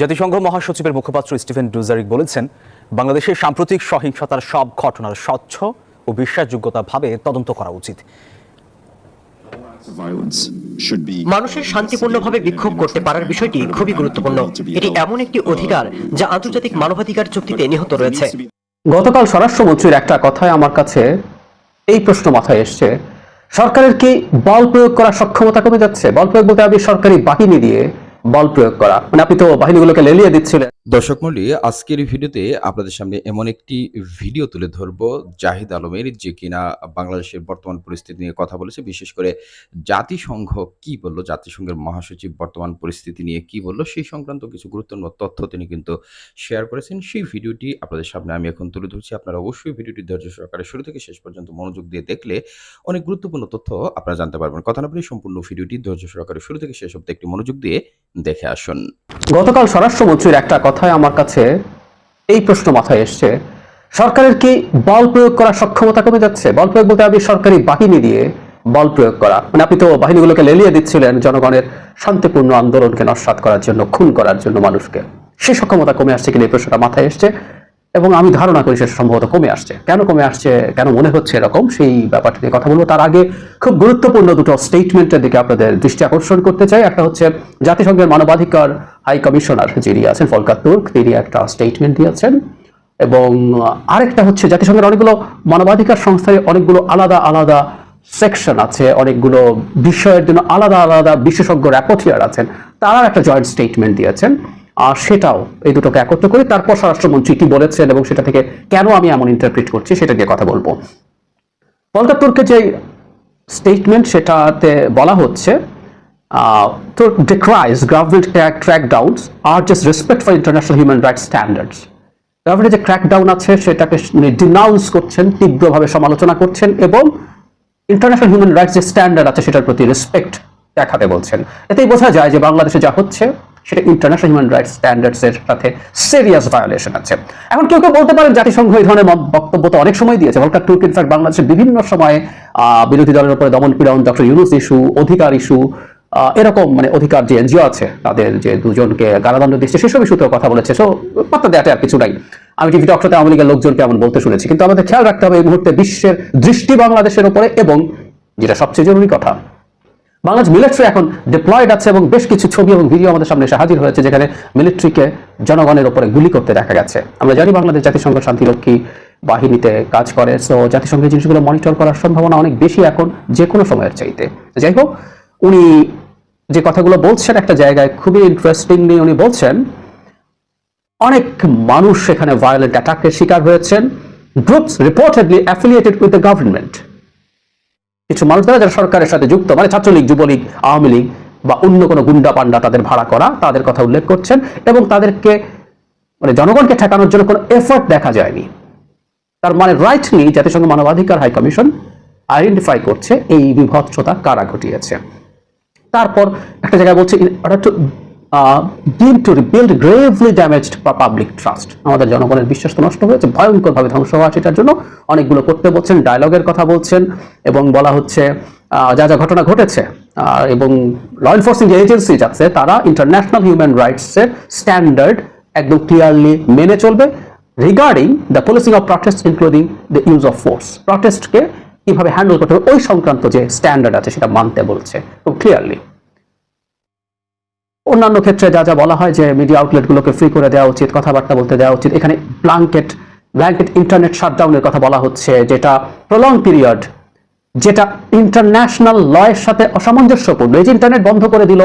জাতিসংঘ মহাসচিবের মুখপাত্র Stephen Dujarric বলেছেন বাংলাদেশের সাম্প্রতিক সহিংসতার সব ঘটনার স্বচ্ছ ও বিশ্বাসযোগ্যতা ভাবে তদন্ত করা উচিত। মানুষের শান্তিপূর্ণভাবে বিক্ষোভ করতে পারার বিষয়টি খুবই গুরুত্বপূর্ণ। এটি এমন একটি অধিকার যা আন্তর্জাতিক মানবাধিকার চুক্তিতে নিহত রয়েছে। গতকাল স্বরাষ্ট্রমন্ত্রীর একটা কথায় আমার কাছে এই প্রশ্ন মাথায় এসছে সরকারের কি বল প্রয়োগ করার সক্ষমতা কমে যাচ্ছে? বল প্রয়োগ বলতে আপনি সরকারি বাহিনী দিয়ে বল প্রয়োগ করা। মানে আপনি তো বাহিনীগুলোকে লেলিয়ে দিচ্ছিলেন। দর্শক মন্ডলী আজকের ভিডিওতে আপনাদের সামনে এমন একটি ভিডিও তুলে ধরব। জাহিদ আলমের যে কিনা বাংলাদেশের বর্তমান পরিস্থিতি নিয়ে কথা বলেছে, বিশেষ করে জাতিসংঘ কি বলল, জাতিসংঘের মহাসচিব বর্তমান পরিস্থিতি নিয়ে কি বলল, সেই সংক্রান্ত কিছু গুরুত্বপূর্ণ তথ্য তিনি কিন্তু শেয়ার করেছেন। সেই ভিডিওটি আপনাদের সামনে আমি এখন তুলে ধরছি। আপনারা অবশ্যই ভিডিওটি ধৈর্য সহকারে শুরু থেকে শেষ পর্যন্ত মনোযোগ দিয়ে দেখলে অনেক গুরুত্বপূর্ণ তথ্য আপনারা জানতে পারবেন। কথা না বলে সম্পূর্ণ ভিডিওটি ধৈর্য সহকারে শুরু থেকে শেষ অব্দি একটি মনোযোগ দিয়ে দেখে আসুন। গতকাল স্বরাষ্ট্রমন্ত্রীর একটা কথায় আমার কাছে এই প্রশ্ন মাথায় এসছে, সরকারের কি বল প্রয়োগ করার সক্ষমতা কমে যাচ্ছে? বল প্রয়োগ বলতে আপনি সরকারি বাহিনী দিয়ে বল প্রয়োগ করা। মানে আপনি তো বাহিনীগুলোকে লেলিয়ে দিচ্ছিলেন জনগণের শান্তিপূর্ণ আন্দোলনকে নস্বাত করার জন্য, খুন করার জন্য মানুষকে। সে সক্ষমতা কমে আসছে কিনা এই প্রশ্নটা মাথায় এসছে। এবং আমি ধারণা করি সেটা সম্ভবত কমে আসছে। কেন কমে আসছে? কেন মনে হচ্ছে এরকম? সেই ব্যাপারটা নিয়ে কথা বলব। তার আগে খুব গুরুত্বপূর্ণ দুটো স্টেটমেন্টের দিকে আপনাদের দৃষ্টি আকর্ষণ করতে চাই। একটা হচ্ছে জাতিসংঘের মানবাধিকার হাই কমিশনার যিনি আছেন ফলকার তুর্ক, তিনি একটা স্টেটমেন্ট দিয়েছেন। এবং আরেকটা হচ্ছে জাতিসংঘের অনেকগুলো মানবাধিকার সংস্থায় অনেকগুলো আলাদা আলাদা সেকশন আছে, অনেকগুলো বিষয়ের জন্য আলাদা আলাদা বিশেষজ্ঞ র্যাপোথিয়ার আছেন। তারা একটা জয়েন্ট স্টেটমেন্ট দিয়েছেন। আর সেটাও এই দুটোকে একত্র করে। তারপর স্বরাষ্ট্রমন্ত্রী কি বলেছেন এবং সেটা থেকে কেন আমি এমন ইন্টারপ্রিট করছি সেটা নিয়ে কথা বলব। ফলকার তুর্কের যে স্টেটমেন্ট সেটাতে বলা হচ্ছে uh, to decries government crackdowns are just respect for international human rights standards. গভর্নমেন্টের যে ক্র্যাকডাউন আছে সেটাকে ডিনাউন্স করছেন তীব্রভাবে সমালোচনা করছেন এবং ইন্টারন্যাশনাল হিউম্যান রাইটস যে স্ট্যান্ডার্ড আছে সেটার প্রতি রেসপেক্ট দেখাতে বলছেন। এতেই বোঝা যায় যে বাংলাদেশে যা হচ্ছে সেটা ইন্টারন্যাশনাল হিউম্যান রাইটস স্ট্যান্ডার্ডস এর সাথে সিরিয়াস ভায়োলেশন আছে। এখন কেউ কেউ বলতে পারেন জাতিসংঘ এই ধরনের বক্তব্য তো অনেক সময় দিয়েছে। ভলকার তুর্ক ইনফ্যাক্ট বাংলাদেশের বিভিন্ন সময়ে বিরোধী দলের উপরে দমন পীড়ন ডক্টর ইউনুস ইস্যু অধিকার ইস্যু এরকম মানে অধিকার যে এনজিও আছে, তাদের যে দুজনকে কারাদণ্ড দিচ্ছে, সেসব ইস্যুতেও কথা বলেছে। সো পাত্তা দেওয়াতে আর কিছু নাই। আমি টিভি টকশোতে আওয়ামী লীগের লোকজনকে এমন বলতে শুনেছি। কিন্তু আমাদের খেয়াল রাখতে হবে এই মুহূর্তে বিশ্বের দৃষ্টি বাংলাদেশের উপরে এবং যেটা সবচেয়ে জরুরি কথা বাংলাদেশ মিলিটারি এখন ডিপ্লয়েড আছে এবং বেশ কিছু ছবি এবং ভিডিও আমাদের সামনে এসে হাজির হয়েছে, যেখানে মিলিটারিকে জনগণের উপরে গুলি করতে দেখা গেছে। আমরা জানি বাংলাদেশ জাতিসংঘ শান্তিরক্ষী বাহিনীতে কাজ করে সো জাতিসংঘের জিনিসগুলো মনিটর করার সম্ভাবনা অনেক বেশি এখন যে কোনো সময়ের চাইতে। যাই হোক, উনি যে কথাগুলো বলছেন একটা জায়গায়, খুবই ইন্টারেস্টিংলি উনি বলছেন, অনেক মানুষ সেখানে ভায়োলেন্ট অ্যাটাকের শিকার হয়েছেন groups reportedly affiliated with the government কিছু মানুষ দ্বারা যারা সরকারের সাথে যুক্ত মানে ছাত্রলীগ, যুবলীগ, আওয়ামী লীগ বা অন্য কোনো গুন্ডা পান্ডা তাদের ভাড়া করা, তাদের কথা উল্লেখ করছেন এবং তাদেরকে মানে জনগণকে ঠেকানোর জন্য কোনো এফর্ট দেখা যায়নি। তার মানে রাইটলি জাতিসংঘ মানবাধিকার হাই কমিশন আইডেন্টিফাই করছে এই বিভৎসতা কারা ঘটিয়েছে। তারপর একটা জায়গায় বলছে to uh, deem to rebuild gravely public trust আমাদের জনগণের বিশ্বাস তো নষ্ট হয়েছে ভয়ঙ্করভাবে ধ্বংস হওয়া সেটার জন্য অনেকগুলো করতে বলছেন ডায়লগের কথা বলছেন এবং বলা হচ্ছে যা যা ঘটনা ঘটেছে এবং ল এনফোর্সিং যে এজেন্সি আছে তারা ইন্টারন্যাশনাল হিউম্যান রাইটসের স্ট্যান্ডার্ড একদম ক্লিয়ারলি মেনে চলবে regarding the policing of protest including the use of force প্রটেস্টকে কীভাবে হ্যান্ডেল করতে হবে ওই সংক্রান্ত যে স্ট্যান্ডার্ড আছে সেটা মানতে বলছে খুব ক্লিয়ারলি অন্যান্য ক্ষেত্রে যা যা বলা হয় যে মিডিয়া আউটলেটগুলোকে ফ্রি করে দেওয়া উচিত, কথাবার্তা বলতে দেওয়া উচিত, এখানে ব্ল্যাঙ্কেট ব্ল্যাঙ্কেট ইন্টারনেট শাটডাউনের কথা বলা হচ্ছে, যেটা প্রলং পিরিয়ড যেটা ইন্টারন্যাশনাল লয়ের সাথে অসামঞ্জস্যপূর্ণ। এই যে ইন্টারনেট বন্ধ করে দিল,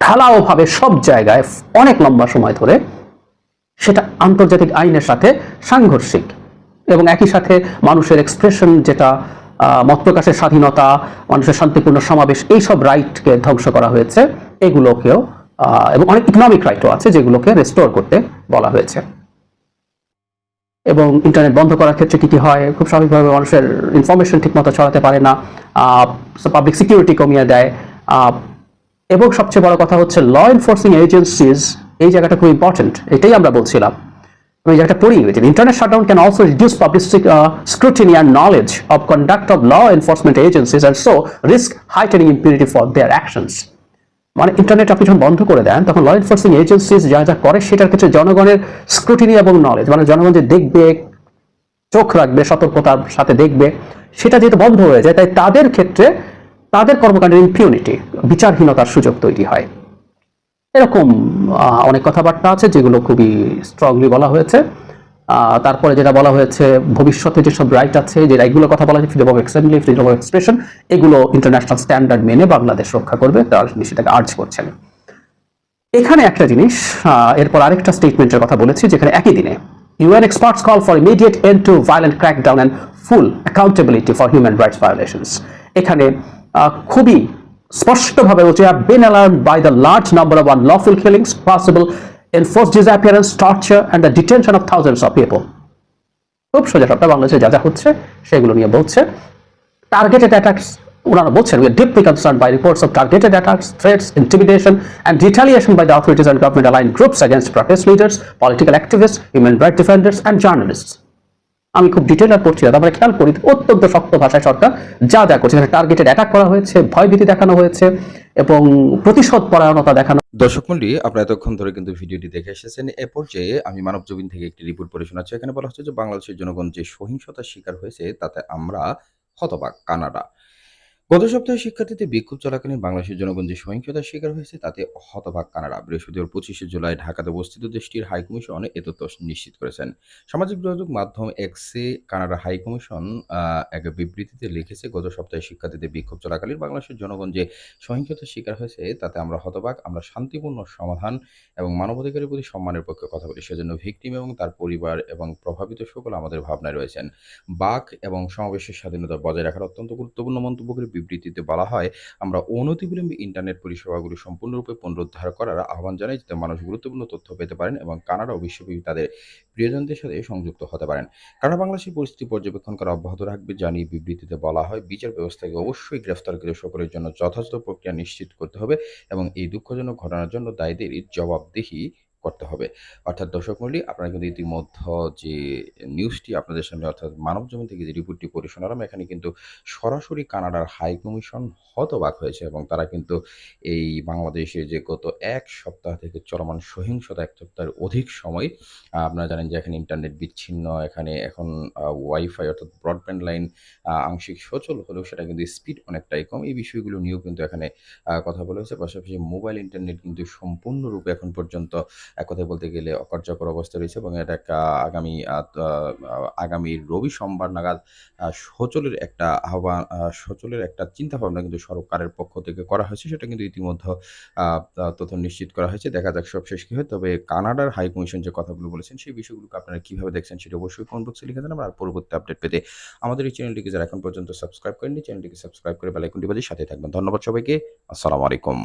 ঢালাওভাবে সব জায়গায়, অনেক লম্বা সময় ধরে, সেটা আন্তর্জাতিক আইনের সাথে সাংঘর্ষিক এবং একই সাথে মানুষের এক্সপ্রেশন যেটা মত প্রকাশের স্বাধীনতা, মানুষের শান্তিপূর্ণ সমাবেশ, এইসব রাইটকে ধ্বংস করা হয়েছে। এগুলোকেও এবং অনেক ইকোনমিক রাইটও আছে যেগুলোকে রেস্টোর করতে বলা হয়েছে। এবং ইন্টারনেট বন্ধ করার ক্ষেত্রে কি কি হয়? খুব স্বাভাবিকভাবে মানুষের ইনফরমেশন ঠিকমতো ছড়াতে পারে না। পাবলিক সিকিউরিটি কমিয়ে দেয়। এবং সবচেয়ে বড় কথা হচ্ছে ল এনফোর্সিং এজেন্সিজ এই জায়গাটা খুব ইম্পর্টেন্ট এটাই আমরা বলছিলাম। আমি জায়গাটা পড়ি ইংরেজি internet shutdown can also reduce public scrutiny and knowledge of conduct of law enforcement agencies and so risk heightening impunity for their actions মানে ইন্টারনেট আপনি যখন বন্ধ করে দেন, তখন ল এনফোর্সিং এজেন্সিস যা যা করে সেটার ক্ষেত্রে জনগণের স্ক্রুটিনি এবং নলেজ মানে জনগণ যে দেখবে, চোখ রাখবে, সতর্কতার সাথে দেখবে, সেটা যেহেতু বন্ধ হয়ে যায়, তাই তাদের ক্ষেত্রে তাদের কর্মকাণ্ডের ইম্পিউনিটি বিচারহীনতার সুযোগ তৈরি হয়। এরকম অনেক কথাবার্তা আছে যেগুলো খুবই স্ট্রংলি বলা হয়েছে। তারপরে যেটা বলা হয়েছে, ভবিষ্যতে যেসব রাইট আছে, যে রাইটগুলোর কথা বলা হয়েছে freedom of assembly freedom of expression এগুলো ইন্টারন্যাশনাল স্ট্যান্ডার্ড মেনে বাংলাদেশ রক্ষা করবে তার সেটাকে আর্জ করছেন। এখানে একটা জিনিস এরপর আরেকটা স্টেটমেন্টের কথা বলেছি, যেখানে একই দিনে UN experts call for immediate end to violent crackdown and full accountability for human rights violations এখানে খুবই স্পষ্টভাবে বলছে been alarm by the large number of unlawful killings possible enforced disappearance, torture, and the detention of thousands of people. খুব সোজা সবটা বাংলাদেশে যা যা হচ্ছে সেগুলো নিয়ে বলছে টার্গেটেড অ্যাটাকস ওনারা বলছেন we deeply concern by reports of targeted attacks threats intimidation and retaliation by the authorities and government align groups against protest leaders political activist human right defenders and journalists আমি খুব detail আর পড়ছি আমরা খেয়াল করি অত্যন্ত শক্ত ভাষায় সরকার যা যা করছে টার্গেটেড অ্যাটাক করা হয়েছে ভয়ভীতি দেখানো হয়েছে এবং প্রতিশোধ পরায়ণতা দেখানো দর্শক মন্ডলী, আপনারা এতক্ষণ ধরে কিন্তু ভিডিওটি দেখে এসেছেন। এ পর্যায়ে আমি মানব জমিন থেকে একটি রিপোর্ট পড়ে শোনাচ্ছি। এখানে বলা হচ্ছে যে, বাংলাদেশের জনগণ যে সহিংসতার শিকার হয়েছে, তাতে আমরা হতবাক, কানাডা। গত সপ্তাহে শিক্ষার্থীদের বিক্ষোভ চলাকালীন বাংলাদেশের জনগণ যে সহিংসতার শিকার হয়েছে, তাতে হতবাক কানাডা। বৃহস্পতিবার পঁচিশে জুলাই ঢাকাতে অবস্থিত দেশটির হাইকমিশন এ তথ্য নিশ্চিত করেছেন। সামাজিক যোগাযোগ মাধ্যম এক্সে কানাডা হাইকমিশন এক বিবৃতিতে লিখেছে, গত সপ্তাহে শিক্ষার্থীদের বিক্ষোভ চলাকালীন বাংলাদেশের জনগণ যে সহিংসতার শিকার হয়েছে, তাতে আমরা হতবাক আমরা শান্তিপূর্ণ সমাধান এবং মানবাধিকারের প্রতি সম্মানের পক্ষে কথা বলি। সেজন্য ভিকটিম এবং তার পরিবার এবং প্রভাবিত সকল আমাদের ভাবনায় রয়েছেন। বাক এবং সমাবেশের স্বাধীনতা বজায় রাখার অত্যন্ত গুরুত্বপূর্ণ মন্তব্য করে বিবৃতিতে বলা হয়, আমরা অনতিবিলম্বে ইন্টারনেট পরিষেবাগুলি সম্পূর্ণরূপে পুনরুদ্ধার করার আহ্বান জানাই যাতে মানুষ গুরুত্বপূর্ণ তথ্য পেতে পারেন এবং কানাডা ও বিশ্বব্যাপী তাদের প্রিয়জনদের সাথে সংযুক্ত হতে পারেন। কানাডা বাংলাদেশের পরিস্থিতি পর্যবেক্ষণ করা অব্যাহত রাখবে জানিয়ে বিবৃতিতে বলা হয়, বিচার ব্যবস্থাকে অবশ্যই গ্রেফতারকৃত সকলের জন্য যথাযথ প্রক্রিয়া নিশ্চিত করতে হবে এবং এই দুঃখজনক ঘটনার জন্য দায়ীদের জবাবদিহি করতে হবে। অর্থাৎ দর্শক মন্ডলী আপনারা কিন্তু ইতিমধ্যে যে নিউজটি আপনাদের সামনে, অর্থাৎ মানব জমিন থেকে যে রিপোর্টটি পড়ে শোনালাম এখানে কিন্তু সরাসরি কানাডার হাই কমিশন হতবাক হয়েছে এবং তারা কিন্তু এই বাংলাদেশে যে গত এক সপ্তাহ থেকে চলমান সহিংসতা, এক সপ্তাহের অধিক সময় আপনারা জানেন যে এখানে ইন্টারনেট বিচ্ছিন্ন, এখানে এখন ওয়াইফাই অর্থাৎ ব্রডব্যান্ড লাইন আংশিক সচল হলেও সেটা কিন্তু স্পিড অনেকটাই কম। এই বিষয়গুলো নিয়েও কিন্তু এখানে কথা বলা হয়েছে। পাশাপাশি মোবাইল ইন্টারনেট কিন্তু সম্পূর্ণরূপে এখন পর্যন্ত এক কথায় বলতে গেলে অকার্যকর অবস্থা রয়েছে এবং এটা একটা আগামী আগামী রবি সোমবার নাগাদ সচলের একটা আহ্বান সচলের একটা চিন্তা ভাবনা কিন্তু সরকারের পক্ষ থেকে করা হয়েছে। সেটা কিন্তু ইতিমধ্যে তথ্য নিশ্চিত করা হয়েছে। দেখা যাক সব শেষ কি হয়। তবে কানাডার হাই কমিশন যে কথাগুলো বলেছেন, সেই বিষয়গুলোকে আপনারা কীভাবে দেখছেন সেটা অবশ্যই কমেন্ট বক্সে লিখে জানাবেন। আর পরবর্তী আপডেট পেতে আমাদের এই চ্যানেলটিকে যারা এখন পর্যন্ত সাবস্ক্রাইব করেননি চ্যানেলটিকে সাবস্ক্রাইব করে বেলাইকনটি সাথে থাকবেন। ধন্যবাদ সবাইকে। আসসালামু আলাইকুম।